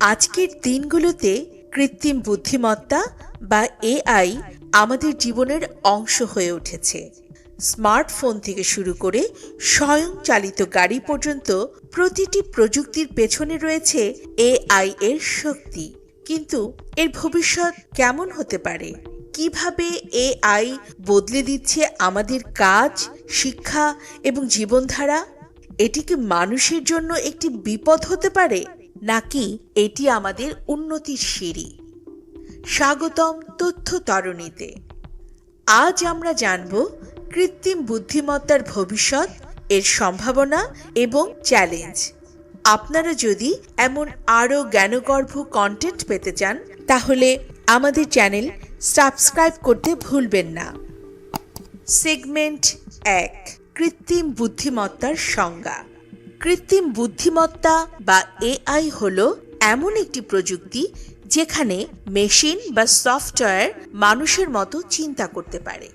আজকের দিনগুলোতে কৃত্রিম বুদ্ধিমত্তা বা এআই আমাদের জীবনের অংশ হয়ে উঠেছে। স্মার্টফোন থেকে শুরু করে স্বয়ংচালিত গাড়ি পর্যন্ত প্রতিটি প্রযুক্তির পেছনে রয়েছে এআই এর শক্তি। কিন্তু এর ভবিষ্যৎ কেমন হতে পারে? কীভাবে এআই বদলে দিচ্ছে আমাদের কাজ, শিক্ষা এবং জীবনধারা? এটি কি মানুষের জন্য একটি বিপদ হতে পারে? নাকি এটি আমাদের উন্নতির সিঁড়ি? স্বাগতম তথ্য তরণীতে। আজ আমরা জানব কৃত্রিম বুদ্ধিমত্তার ভবিষ্যৎ, এর সম্ভাবনা এবং চ্যালেঞ্জ। আপনারা যদি এমন আরও জ্ঞানগর্ভ কন্টেন্ট পেতে চান, তাহলে আমাদের চ্যানেল সাবস্ক্রাইব করতে ভুলবেন না। সেগমেন্ট এক, কৃত্রিম বুদ্ধিমত্তার সংজ্ঞা। কৃত্রিম বুদ্ধিমত্তা বা এআই হল এমন একটি প্রযুক্তি যেখানে মেশিন বা সফটওয়্যার মানুষের মতো চিন্তা করতে পারে।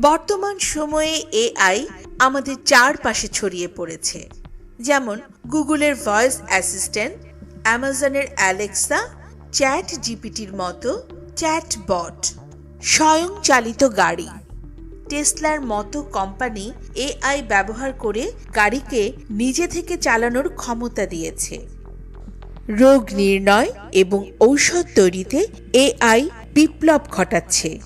বর্তমান সময়ে এআই আমাদের চারপাশে ছড়িয়ে পড়েছে। যেমন গুগলের ভয়েস অ্যাসিস্ট্যান্ট, অ্যামাজনের অ্যালেক্সা, চ্যাট জিপিটির মতো চ্যাট বট স্বয়ংচালিত গাড়ি। টেসলার মতো কোম্পানি এআই ব্যবহার করে গাড়িকে নিজে থেকে চালানোর ক্ষমতা দিয়েছে। রোগ নির্ণয় এবং ঔষধ তৈরিতে এআই বিপ্লব ঘটাচ্ছে।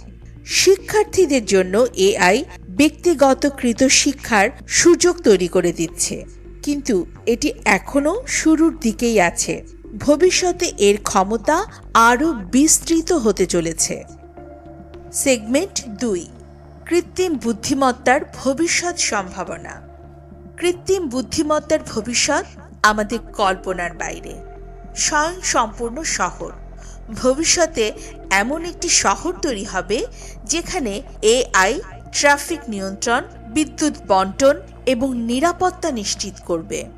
শিক্ষার্থীদের জন্য এআই ব্যক্তিগতকৃত শিক্ষার সুযোগ তৈরি করে দিচ্ছে। কিন্তু এটি এখনও শুরুর দিকেই আছে। ভবিষ্যতে এর ক্ষমতা আরও বিস্তৃত হতে চলেছে। সেগমেন্ট দুই। কৃত্রিম বুদ্ধিমত্তার ভবিষ্যৎ সম্ভাবনা। কৃত্রিম বুদ্ধিমত্তার ভবিষ্যৎ আমাদের কল্পনার বাইরে। স্বয়ং সম্পূর্ণ শহর। ভবিষ্যতে এমন একটি শহর তৈরি হবে যেখানে এআই, ট্রাফিক নিয়ন্ত্রণ, বিদ্যুৎ বন্টন এবং নিরাপত্তা নিশ্চিত করবে।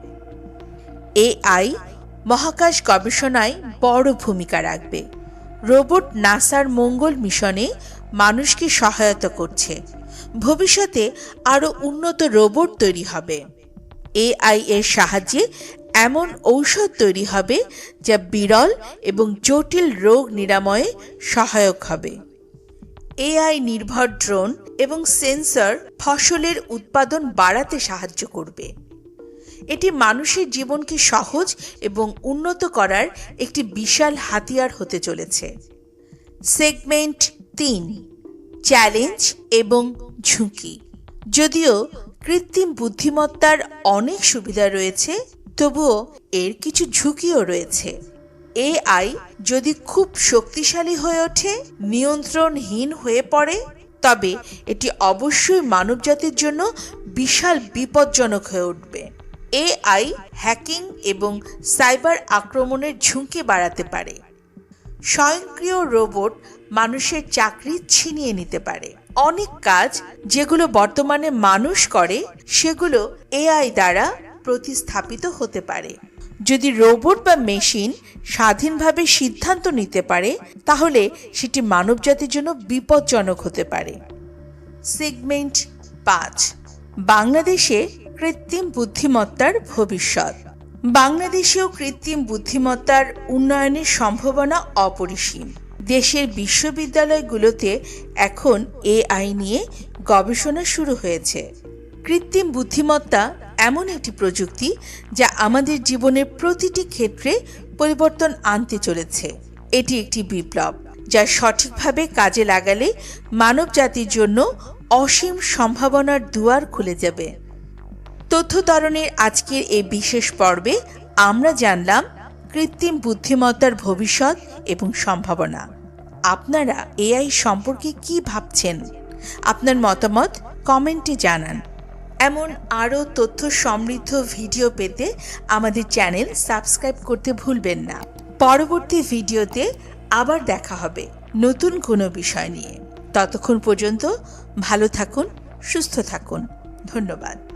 এআই মহাকাশ গবেষণায় বড় ভূমিকা রাখবে। রোবট নাসার মঙ্গল মিশনে মানুষকে সহায়তা করছে। ভবিষ্যতে আরও উন্নত রোবট তৈরি হবে। এআই এর সাহায্যে এমন ঔষধ তৈরি হবে যা বিরল এবং জটিল রোগ নিরাময়ে সহায়ক হবে। এআই নির্ভর ড্রোন এবং সেন্সর ফসলের উৎপাদন বাড়াতে সাহায্য করবে। এটি মানুষের জীবনকে সহজ এবং উন্নত করার একটি বিশাল হাতিয়ার হতে চলেছে। সেগমেন্ট তিন, চ্যালেঞ্জ এবং ঝুঁকি। যদিও কৃত্রিম বুদ্ধিমত্তার অনেক সুবিধা রয়েছে, তবুও এর কিছু ঝুঁকিও রয়েছে। এআই যদি খুব শক্তিশালী হয়ে ওঠে, নিয়ন্ত্রণহীন হয়ে পড়ে, তবে এটি অবশ্যই মানবজাতির জন্য বিশাল বিপজ্জনক হয়ে উঠবে। এআই হ্যাকিং এবং সাইবার আক্রমণের ঝুঁকি বাড়াতে পারে। স্বয়ংক্রিয় রোবট মানুষের চাকরি ছিনিয়ে নিতে পারে। অনেক কাজ যেগুলো বর্তমানে মানুষ করে, সেগুলো এআই দ্বারা প্রতিস্থাপিত হতে পারে। যদি রোবট বা মেশিন স্বাধীনভাবে সিদ্ধান্ত নিতে পারে, তাহলে সেটি মানবজাতির জন্য বিপজ্জনক হতে পারে। সেগমেন্ট পাঁচ। বাংলাদেশে কৃত্রিম বুদ্ধিমত্তার ভবিষ্যৎ। বাংলাদেশেও কৃত্রিম বুদ্ধিমত্তার উন্নয়নের সম্ভাবনা অপরিসীম। দেশের বিশ্ববিদ্যালয়গুলোতে এখন এআই নিয়ে গবেষণা শুরু হয়েছে। কৃত্রিম বুদ্ধিমত্তা এমন একটি প্রযুক্তি যা আমাদের জীবনের প্রতিটি ক্ষেত্রে পরিবর্তন আনতে চলেছে। এটি একটি বিপ্লব, যা সঠিকভাবে কাজে লাগালে মানব জাতির জন্য অসীম সম্ভাবনার দুয়ার খুলে যাবে। তথ্য তরণের আজকের এই বিশেষ পর্বে আমরা জানলাম কৃত্রিম বুদ্ধিমত্তার ভবিষ্যৎ এবং সম্ভাবনা। আপনারা এআই সম্পর্কে কি ভাবছেন? আপনার মতামত কমেন্টে জানান। এমন আরও তথ্য সমৃদ্ধ ভিডিও পেতে আমাদের চ্যানেল সাবস্ক্রাইব করতে ভুলবেন না। পরবর্তী ভিডিওতে আবার দেখা হবে নতুন কোনো বিষয় নিয়ে। ততক্ষণ পর্যন্ত ভালো থাকুন, সুস্থ থাকুন। ধন্যবাদ।